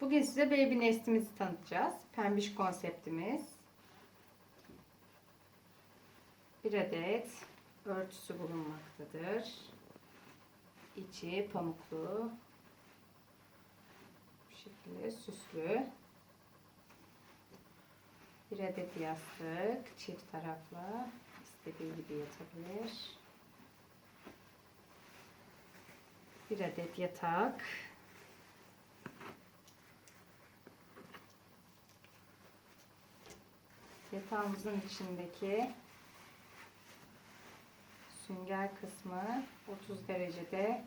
Bugün size baby nestimizi tanıtacağız. Pembiş konseptimiz. Bir adet örtüsü bulunmaktadır. İçi pamuklu. Bu şekilde süslü. Bir adet yastık. Çift taraflı. istediği gibi yatabilir. Bir adet yatak. Yatağımızın içindeki sünger kısmı 30 derecede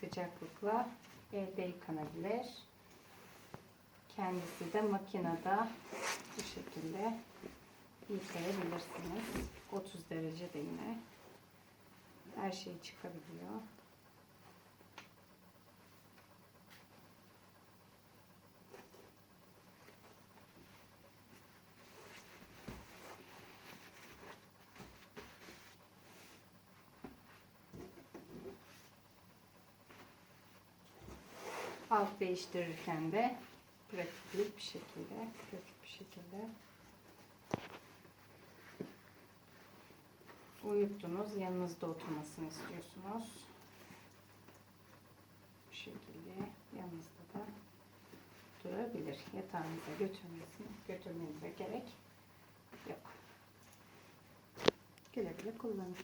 sıcaklıkla elde yıkanabilir. Kendisi de makinede bu şekilde yıkayabilirsiniz. 30 derecede yine her şey çıkabiliyor. Alt değiştirirken de pratiklik bir şekilde, pratik bir şekilde uyuttunuz, yanınızda oturmasını istiyorsunuz. Bu şekilde yanınızda da durabilir. Yatağınıza götürmesini, götürmenize gerek yok. Güle güle kullanın.